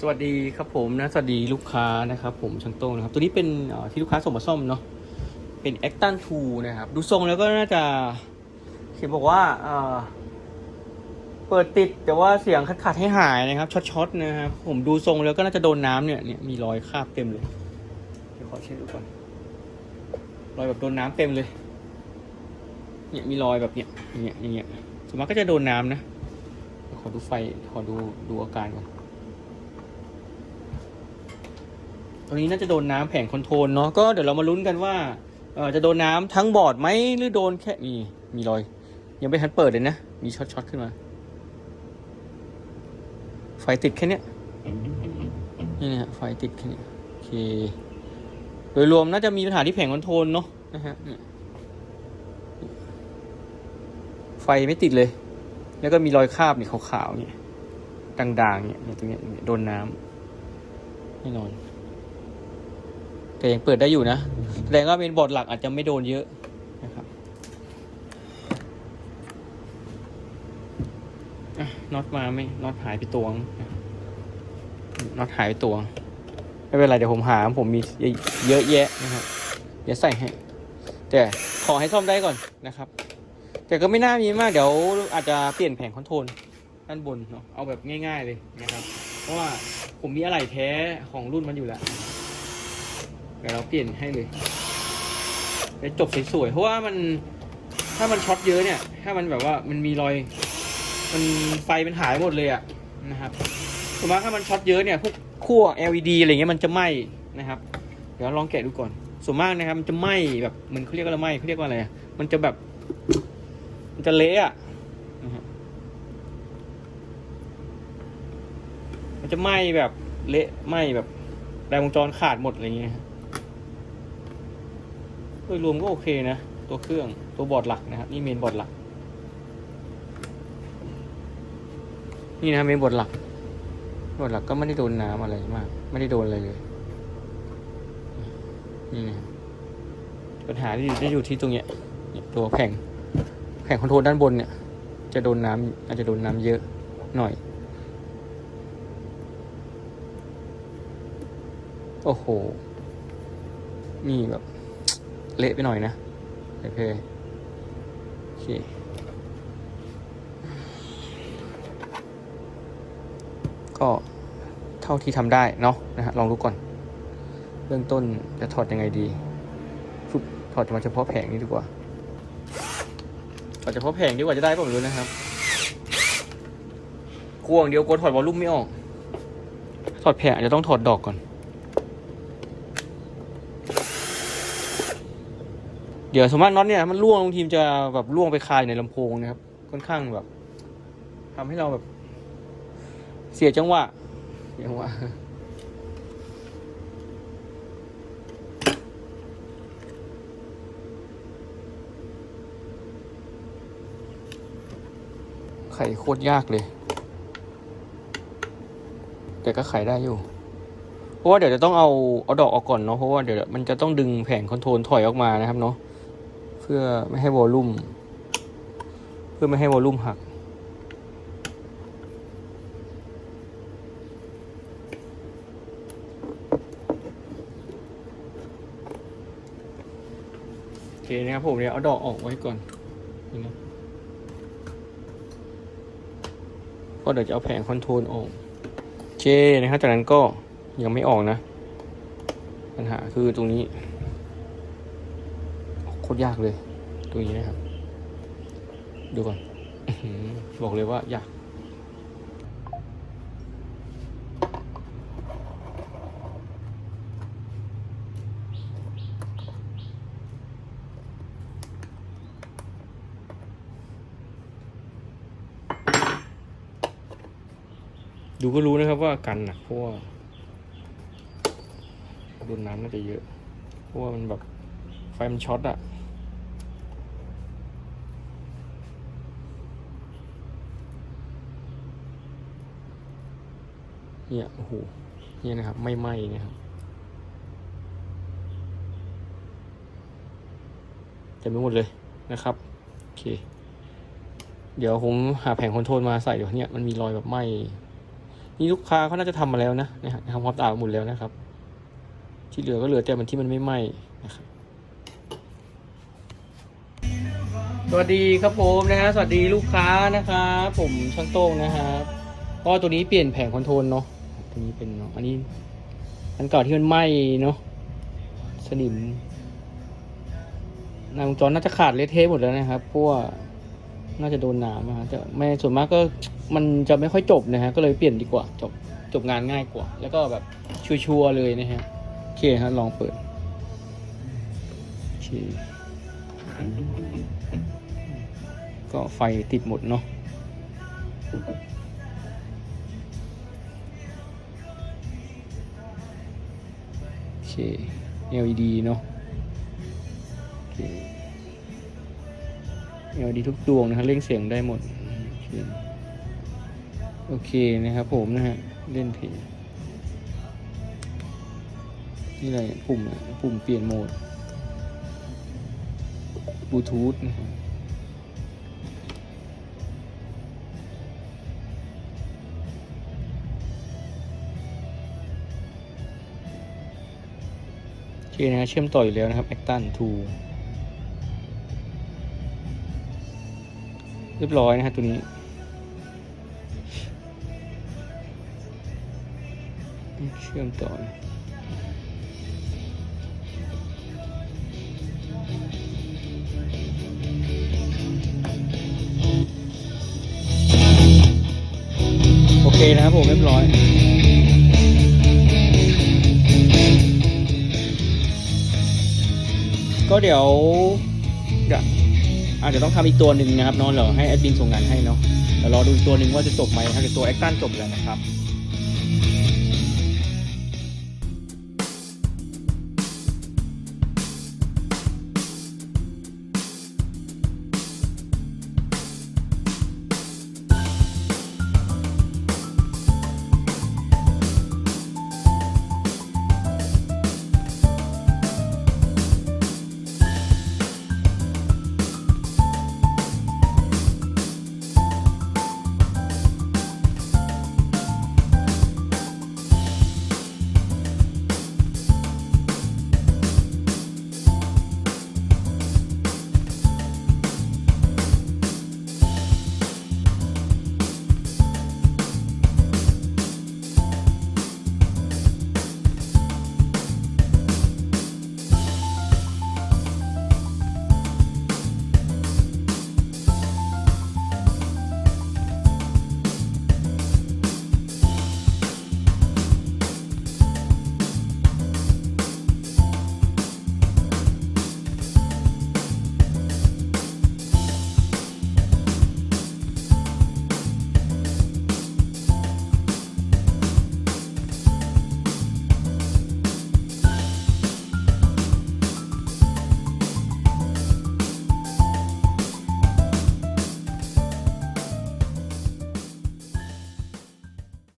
สวัสดีครับผมนะ สวัสดีลูกค้านะครับผมช่างโต้งนะครับ ตัวนี้เป็นที่ลูกค้าส่งมาซ่อมเนาะ เป็น a c t a n 2 นะครับ ดูทรงแล้วก็น่าจะเขียนบอกว่าเปิดติดแต่ว่าเสียงขาดให้หายนะครับช็อตๆนะครับผมดูทรงแล้วก็น่าจะโดนน้ำเนี่ยเนี่ยมีรอยคราบเต็มเลย เดี๋ยวขอเช็ดดูก่อน รอยแบบโดนน้ำเต็มเลย เนี่ยมีรอยแบบเนี้ยอย่างเงี้ยอย่างเงี้ยส่วนมากก็จะโดนน้ำนะ ขอดูไฟขอดูดูอาการก่อน ตัวนี้น่าจะโดนน้ำแผงคอนโทรลเนาะก็เดี๋ยวเรามาลุ้นกันว่าเออจะโดนน้ำทั้งบอร์ดไหมหรือโดนแค่มีมีรอย ยังไม่ทันเปิดเลยนะ มีช็อตช็อตขึ้นมา ไฟติดแค่เนี้ยนี่นะฮะไฟติดแค่เนี้ยโอเค โดยรวมน่าจะมีปัญหาที่แผงคอนโทรลเนาะนะฮะไฟไม่ติดเลย แล้วก็มีรอยคราบนี่ขาวๆเนี่ยด่างๆเนี่ยเนี่ยตรงเนี้ยโดนน้ำแน่นอน แต่ยังเปิดได้อยู่นะแสดงว่าเป็นบอร์ดหลักอาจจะไม่โดนเยอะนะครับน็อตมาไหมน็อตหายไปตัวงน็อตหายไปตัวงไม่เป็นไรเดี๋ยวผมหาผมมีเยอะแยะนะครับเดี๋ยวใส่ให้แต่ขอให้ซ่อมได้ก่อนนะครับ แต่ก็ไม่น่ามีมากเดี๋ยวอาจจะเปลี่ยนแผงคอนโทรลด้านบนเนาะเอาแบบง่าย ๆเลยนะครับ เพราะว่าผมมีอะไหล่แท้ของรุ่นมันอยู่แล้ว เดี๋ยวเราเปลี่ยนให้เลยไปจบสวยๆเพราะว่ามันถ้ามันช็อตเยอะเนี่ย ถ้ามันแบบว่ามันมีรอย มันไฟมันหายหมดเลยอะนะครับสมมติถ้ามันช็อตเยอะเนี่ยพวกขั้ว LED อะไรเงี้ยมันจะไหม้นะครับ เดี๋ยวลองแกะดูก่อนส่วนมากนะครับมันจะไหม้แบบเหมันเขาเรียกว่าอะไรไหม้เขาเรียกว่าอะไรอะมันจะแบบ มันจะเละอะนะฮะมันจะไหม้แบบเละไหม้แบบแรงวงจรขาดหมดอะไรเงี้ยฮะ โดยรวมก็โอเคนะ ตัวเครื่องตัวบอร์ดหลักนะครับนี่เมนบอร์ดหลัก นี่นะเมนบอร์ดหลักบอร์ดหลักก็ไม่ได้โดนน้ำอะไรมาก ไม่ได้โดนอะไรเลย นี่นะปัญหาที่ได้อยู่ที่ตรงเนี้ยเนี่ยตัวแผงแผงคอนโทรลด้านบนเนี่ย จะโดนน้ำอาจจะโดนน้ำเยอะหน่อย โอ้โห นี่แบบ เละไปหน่อยนะ โอเค โอเคก็เท่าที่ทำได้เนาะนะฮะลองดูก่อน เบื้องต้นจะถอดยังไงดีฟุบถอดมาเฉพาะแผงนี้ดีกว่าถอดเฉพาะแผงดีกว่าจะได้ป่ะไม่รู้นะครับกลัวงเดียวกลัวถอดวอลลุ่มไม่ออก ถอดแผงอาจจะต้องถอดดอกก่อน เดี๋ยวสมมติน็อตเนี่ยมันล่วงลงทีมจะแบบล่วงไปคายในลำโพงนะครับ ค่อนข้างแบบทำให้เราแบบ เสียจังหวะเสียจังหวะไขโคตรยากเลย แต่ก็ไขได้อยู่เพราะว่าเดี๋ยวจะต้องเอาเอาดอกออกก่อนเนาะเพราะว่าเดี๋ยวมันจะต้องดึงแผงคอนโทรลถอยออกมานะครับเนาะ พื่อไม่ให้วอลลุ่ม เพื่อไม่ให้วอลลุ่มหัก โอเคนะครับผมเดี๋ยวเอาดอกออกไว้ก่อนนี่นะก็เดี๋ยวจะเอาแผงคอนโทรลออกโอเคนะครับจากนั้นก็ยังไม่ออกนะ ปัญหาคือตรงนี้ คตรยากเลย ตรงนี้นะครับ ดูก่อนบอกเลยว่ายากดูก็รู้นะครับว่ากันหนักเพราะว่าโดนน้ำน่าจะเยอะ เพราะว่ามันแบบไฟมันช็อตอะ เนี่ยโอ้โหเนี่ยนะครับ ไม่ไหม้นะครับ เต็มไปหมดเลยนะครับ โอเค เดี๋ยวผมหาแผงคอนโทรลมาใส่เดี๋ยวเนี่ยมันมีรอยแบบไหม้นี่ลูกค้าเขาน่าจะทำมาแล้วนะนะฮะทำความสะอาดหมดแล้วนะครับ ที่เหลือก็เหลือแต่มันที่มันไม่ไหม้นะครับสวัสดีครับผมนะฮะสวัสดีลูกค้านะครับผมช่างโต้งนะครับก็ตัวนี้เปลี่ยนแผงคอนโทรลเนาะ ตัวนี้เป็นเนาะอันนี้ อันเก่าที่มันไหม้เนาะสนิมนาวงจรน่าจะขาดเละเทะหมดแล้วนะครับพว่าน่าจะโดนน้ำนะฮะจะไม่ส่วนมากก็มันจะไม่ค่อยจบนะฮะก็เลยเปลี่ยนดีกว่า จบจบงานง่ายกว่า แล้วก็แบบชัวร์ๆเลยนะฮะโอเคฮะลองเปิดโอเคก็ไฟติดหมดเนาะ LED เนาะโอเค LED ทุกดวงนะครับเล่งเสียงได้หมดโอเคโอเคนะครับผมนะฮะ เล่นเพลงนี่อะไรปุ่มปุ่มเปลี่ยนโหมดบลูทูธนะครับ คนะฮะเชื่อมต่ออยู่แล้วนะครับ Acton 2เรียบร้อยนะฮะตัวนี้เชื่อมต่อนะโอเคนะครับผมเรียบร้อย ก็เดี๋ยวเดี๋ยวอาจจะต้องทำอีกตัวหนึ่งนะครับน้องเดี๋ยวให้แอดมินส่งงานให้เนาะเดี๋ยวรอดูอีกตัวหนึ่งว่าจะจบไหมถ้าเกิดตัวแอคตันจบแล้วนะครับ